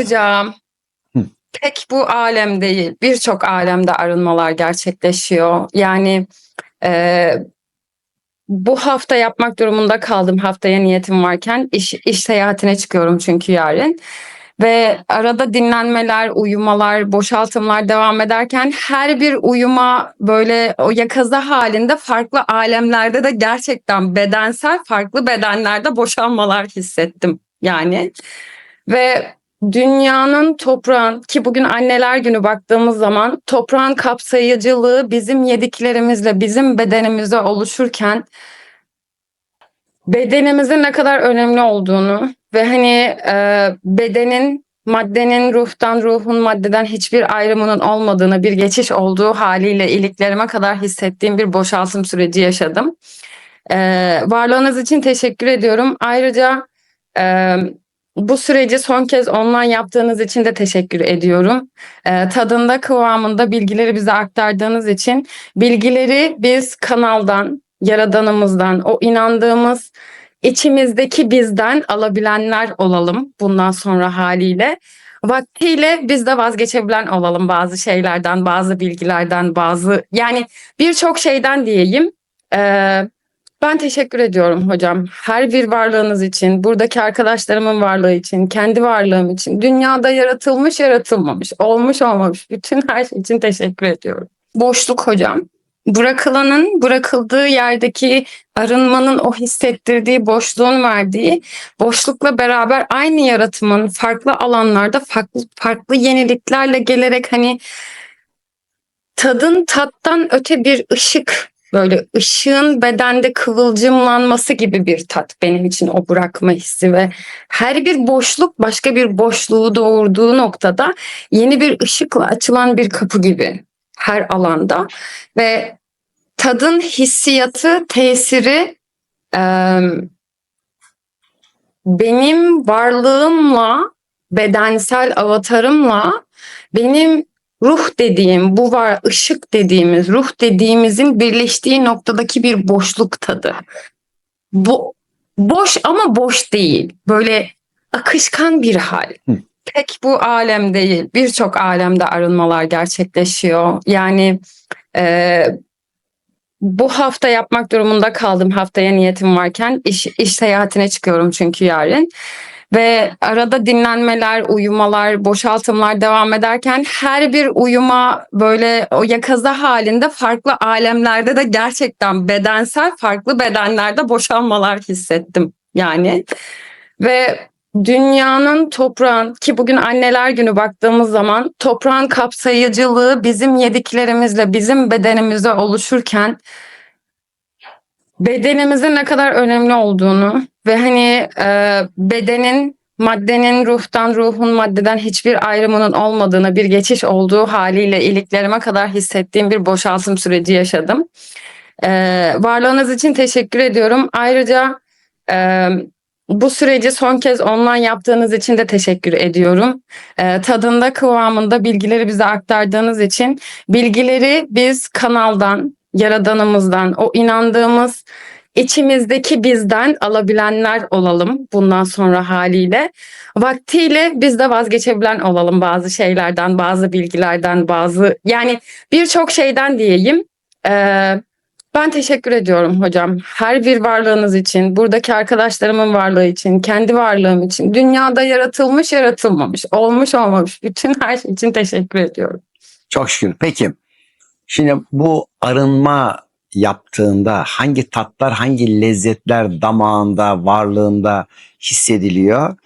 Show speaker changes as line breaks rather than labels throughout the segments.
Hocam, tek bu alem değil, birçok alemde arınmalar gerçekleşiyor. Yani e, bu hafta yapmak durumunda kaldım. Haftaya niyetim varken iş, iş seyahatine çıkıyorum çünkü yarın. Ve arada dinlenmeler, uyumalar, boşaltımlar devam ederken her bir uyuma böyle o yakaza halinde farklı alemlerde de gerçekten bedensel farklı bedenlerde boşalmalar hissettim yani. Ve dünyanın toprağın ki bugün anneler günü baktığımız zaman toprağın kapsayıcılığı bizim yediklerimizle bizim bedenimizde oluşurken bedenimizin ne kadar önemli olduğunu ve hani e, bedenin maddenin ruhtan ruhun maddeden hiçbir ayrımının olmadığını bir geçiş olduğu haliyle iliklerime kadar hissettiğim bir boşaltım süreci yaşadım. E, varlığınız için teşekkür ediyorum. Ayrıca e, bu süreci son kez online yaptığınız için de teşekkür ediyorum. E, tadında kıvamında bilgileri bize aktardığınız için bilgileri biz kanaldan, yaradanımızdan, o inandığımız içimizdeki bizden alabilenler olalım bundan sonra haliyle. Vaktiyle biz de vazgeçebilen olalım bazı şeylerden, bazı bilgilerden, bazı yani birçok şeyden diyeyim. Ee, ben teşekkür ediyorum hocam. Her bir varlığınız için, buradaki arkadaşlarımın varlığı için, kendi varlığım için, dünyada yaratılmış, yaratılmamış, olmuş, olmamış bütün her şey için teşekkür ediyorum. Boşluk hocam. Bırakılanın bırakıldığı yerdeki arınmanın o hissettirdiği boşluğun verdiği boşlukla beraber aynı yaratımın farklı alanlarda farklı farklı yeniliklerle gelerek hani tadın tattan öte bir ışık böyle ışığın bedende kıvılcımlanması gibi bir tat benim için o bırakma hissi ve her bir boşluk başka bir boşluğu doğurduğu noktada yeni bir ışıkla açılan bir kapı gibi her alanda ve tadın hissiyatı, tesiri e, benim varlığımla, bedensel avatarımla benim ruh dediğim, bu var ışık dediğimiz, ruh dediğimizin birleştiği noktadaki bir boşluk tadı. Bu boş ama boş değil. Böyle akışkan bir hal.
Hı.
Tek bu alem değil, birçok alemde arınmalar gerçekleşiyor. Yani e, bu hafta yapmak durumunda kaldım. Haftaya niyetim varken iş, iş seyahatine çıkıyorum çünkü yarın. Ve arada dinlenmeler, uyumalar, boşaltımlar devam ederken her bir uyuma böyle o yakaza halinde farklı alemlerde de gerçekten bedensel farklı bedenlerde boşalmalar hissettim yani. Ve dünyanın toprağın ki bugün anneler günü baktığımız zaman toprağın kapsayıcılığı bizim yediklerimizle bizim bedenimizde oluşurken bedenimizin ne kadar önemli olduğunu ve hani e, bedenin maddenin ruhtan ruhun maddeden hiçbir ayrımının olmadığını bir geçiş olduğu haliyle iliklerime kadar hissettiğim bir boşaltım süreci yaşadım. E, varlığınız için teşekkür ediyorum. Ayrıca e, bu süreci son kez online yaptığınız için de teşekkür ediyorum. E, tadında kıvamında bilgileri bize aktardığınız için bilgileri biz kanaldan, yaradanımızdan, o inandığımız içimizdeki bizden alabilenler olalım bundan sonra haliyle. Vaktiyle biz de vazgeçebilen olalım bazı şeylerden, bazı bilgilerden, bazı yani birçok şeyden diyeyim. Ee, ben teşekkür ediyorum hocam. Her bir varlığınız için, buradaki arkadaşlarımın varlığı için, kendi varlığım için, dünyada yaratılmış, yaratılmamış, olmuş, olmamış bütün her şey için teşekkür ediyorum.
Çok şükür. Peki. Şimdi bu arınma yaptığında hangi tatlar, hangi lezzetler damağında, varlığında hissediliyor?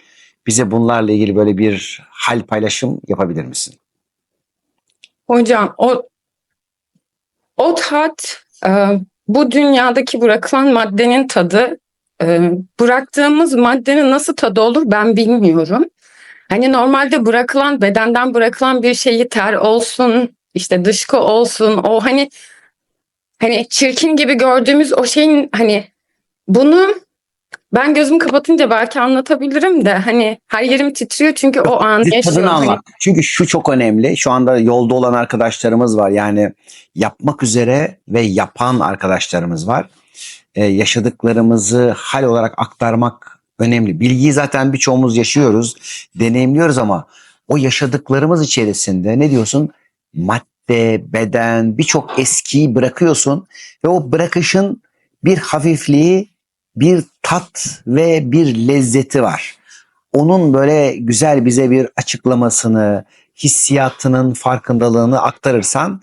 Bize bunlarla ilgili böyle bir hal paylaşım yapabilir misin?
Hocam o o tat e, bu dünyadaki bırakılan maddenin tadı e, bıraktığımız maddenin nasıl tadı olur ben bilmiyorum. Hani normalde bırakılan bedenden bırakılan bir şeyi ter olsun işte dışkı olsun o hani hani çirkin gibi gördüğümüz o şeyin hani bunu ben gözümü kapatınca belki anlatabilirim de hani her yerim titriyor çünkü o
Bir tadını
yaşıyorum. Hani
anlat. Çünkü şu çok önemli. Şu anda yolda olan arkadaşlarımız var. Yani yapmak üzere ve yapan arkadaşlarımız var. Ee, yaşadıklarımızı hal olarak aktarmak önemli. Bilgiyi zaten birçoğumuz yaşıyoruz, deneyimliyoruz ama o yaşadıklarımız içerisinde ne diyorsun? Madde, beden, birçok eskiyi bırakıyorsun ve o bırakışın bir hafifliği, bir tat ve bir lezzeti var. Onun böyle güzel bize bir açıklamasını, hissiyatının farkındalığını aktarırsan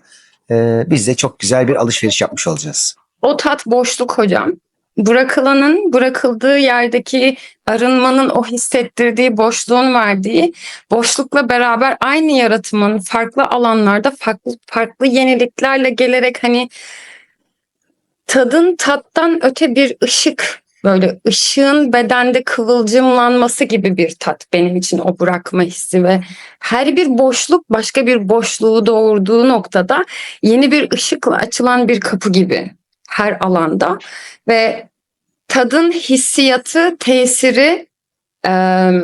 e, biz de çok güzel bir alışveriş yapmış olacağız.
O tat boşluk hocam. Bırakılanın bırakıldığı yerdeki arınmanın o hissettirdiği boşluğun verdiği boşlukla beraber aynı yaratımın farklı alanlarda farklı farklı yeniliklerle gelerek hani tadın tattan öte bir ışık böyle ışığın bedende kıvılcımlanması gibi bir tat benim için o bırakma hissi ve her bir boşluk başka bir boşluğu doğurduğu noktada yeni bir ışıkla açılan bir kapı gibi her alanda ve tadın hissiyatı, tesiri eee,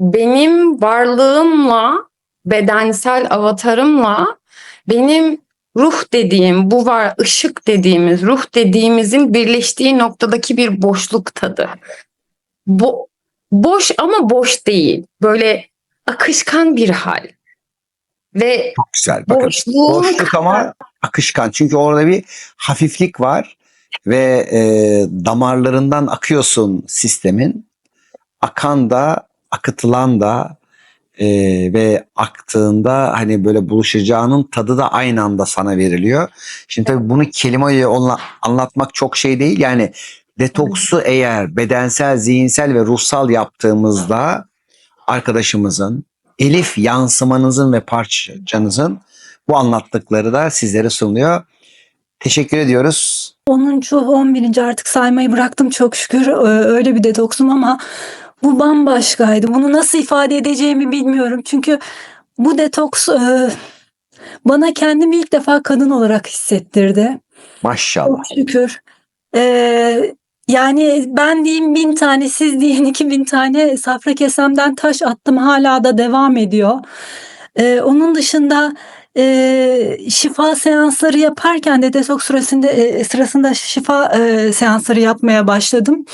benim varlığımla, bedensel avatarımla benim ruh dediğim, bu var ışık dediğimiz, ruh dediğimizin birleştiği noktadaki bir boşluk tadı. Bu boş ama boş değil. Böyle akışkan bir hal. Ve
Çok güzel. Bakın
boşluğun
boşluk ama akışkan. Çünkü orada bir hafiflik var ve e, damarlarından akıyorsun sistemin. Akan da akıtılan da e, ve aktığında hani böyle buluşacağının tadı da aynı anda sana veriliyor. Şimdi tabii bunu kelimeyle anlatmak çok şey değil. Yani detoksu eğer bedensel, zihinsel ve ruhsal yaptığımızda arkadaşımızın, elif yansımanızın ve parçanızın bu anlattıkları da sizlere sunuluyor. Teşekkür ediyoruz.
10. 11. artık saymayı bıraktım çok şükür. Ee, Öyle bir detoksum ama bu bambaşkaydı. Bunu nasıl ifade edeceğimi bilmiyorum. Çünkü bu detoks e, bana kendimi ilk defa kadın olarak hissettirdi.
Maşallah.
Çok şükür. Ee, yani ben diyeyim bin tane, siz deyin iki bin tane safra kesemden taş attım. Hala da devam ediyor. Ee, onun dışında e, şifa seansları yaparken de detoks sırasında, e, sırasında şifa e, seansları yapmaya başladım.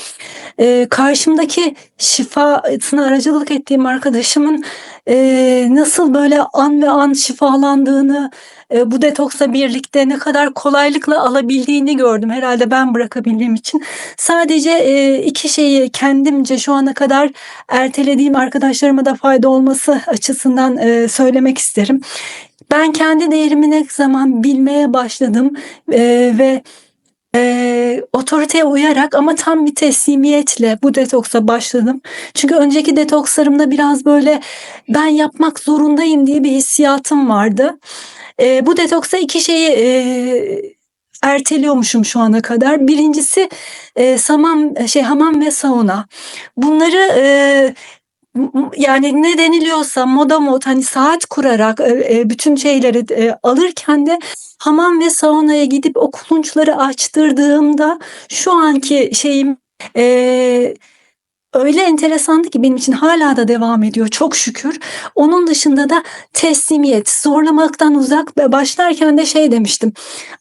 E, karşımdaki şifasına aracılık ettiğim arkadaşımın e, nasıl böyle an ve an şifalandığını, e, bu detoksla birlikte ne kadar kolaylıkla alabildiğini gördüm. Herhalde ben bırakabildiğim için. Sadece e, iki şeyi kendimce şu ana kadar ertelediğim arkadaşlarıma da fayda olması açısından e, söylemek isterim. Ben kendi değerimi ne zaman bilmeye başladım e, ve e, otoriteye uyarak ama tam bir teslimiyetle bu detoksa başladım. Çünkü önceki detokslarımda biraz böyle ben yapmak zorundayım diye bir hissiyatım vardı. E, bu detoksa iki şeyi e, erteliyormuşum şu ana kadar. Birincisi e, samam şey hamam ve sauna. Bunları e, yani ne deniliyorsa moda mod hani saat kurarak e, e, bütün şeyleri e, alırken de hamam ve saunaya gidip o kulunçları açtırdığımda şu anki şeyim e, öyle enteresandı ki benim için hala da devam ediyor çok şükür. Onun dışında da teslimiyet, zorlamaktan uzak başlarken de şey demiştim.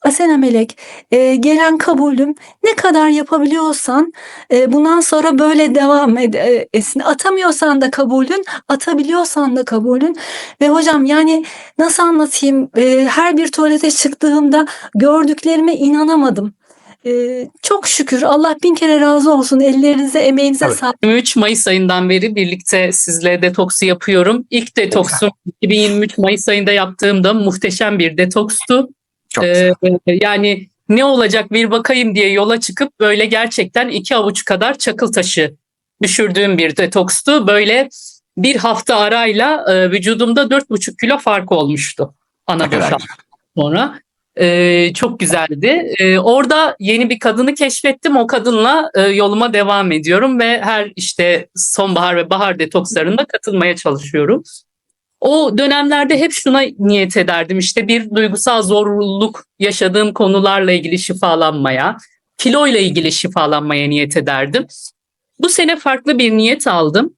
Asena Melek, e, gelen kabulüm ne kadar yapabiliyorsan e, bundan sonra böyle devam ed- e, etsin. Atamıyorsan da kabulün, atabiliyorsan da kabulün. Ve hocam yani nasıl anlatayım? E, her bir tuvalete çıktığımda gördüklerime inanamadım. E, çok şükür Allah bin kere razı olsun. Ellerinize, emeğinize
Tabii.
sağlık.
23 Mayıs ayından beri birlikte sizle detoksu yapıyorum. İlk detoksum 2023 Mayıs ayında yaptığımda muhteşem bir detokstu.
Çok
Ee,
güzel.
yani ne olacak bir bakayım diye yola çıkıp böyle gerçekten iki avuç kadar çakıl taşı düşürdüğüm bir detokstu. Böyle bir hafta arayla e, vücudumda 4,5 kilo fark olmuştu. Ana boşalma sonra. Ee, çok güzeldi. Ee, orada yeni bir kadını keşfettim. O kadınla e, yoluma devam ediyorum ve her işte sonbahar ve bahar detokslarında katılmaya çalışıyorum. O dönemlerde hep şuna niyet ederdim. İşte bir duygusal zorluk yaşadığım konularla ilgili şifalanmaya, kilo ile ilgili şifalanmaya niyet ederdim. Bu sene farklı bir niyet aldım.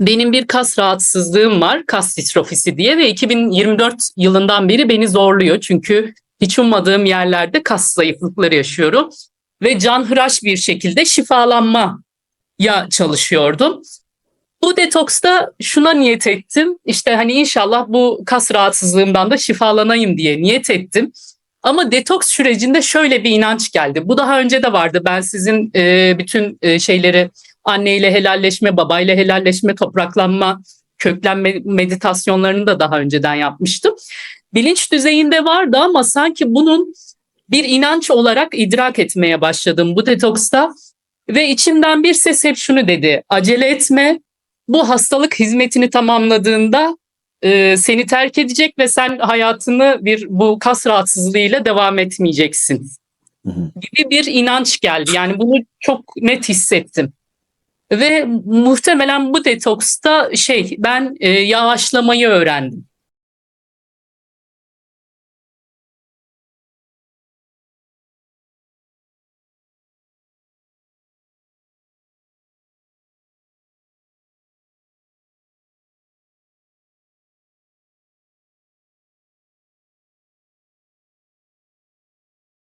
Benim bir kas rahatsızlığım var, kas distrofisi diye ve 2024 yılından beri beni zorluyor. Çünkü hiç ummadığım yerlerde kas zayıflıkları yaşıyorum ve canhıraş bir şekilde şifalanmaya çalışıyordum. Bu detoksta şuna niyet ettim. İşte hani inşallah bu kas rahatsızlığımdan da şifalanayım diye niyet ettim. Ama detoks sürecinde şöyle bir inanç geldi. Bu daha önce de vardı. Ben sizin e, bütün e, şeyleri anneyle helalleşme, babayla helalleşme, topraklanma, köklenme meditasyonlarını da daha önceden yapmıştım. Bilinç düzeyinde vardı ama sanki bunun bir inanç olarak idrak etmeye başladım bu detoksta. Ve içimden bir ses hep şunu dedi. Acele etme. Bu hastalık hizmetini tamamladığında e, seni terk edecek ve sen hayatını bir bu kas rahatsızlığıyla devam etmeyeceksin
Hı hı.
gibi bir inanç geldi. Yani bunu çok net hissettim. Ve muhtemelen bu detoksta şey ben e, yavaşlamayı öğrendim.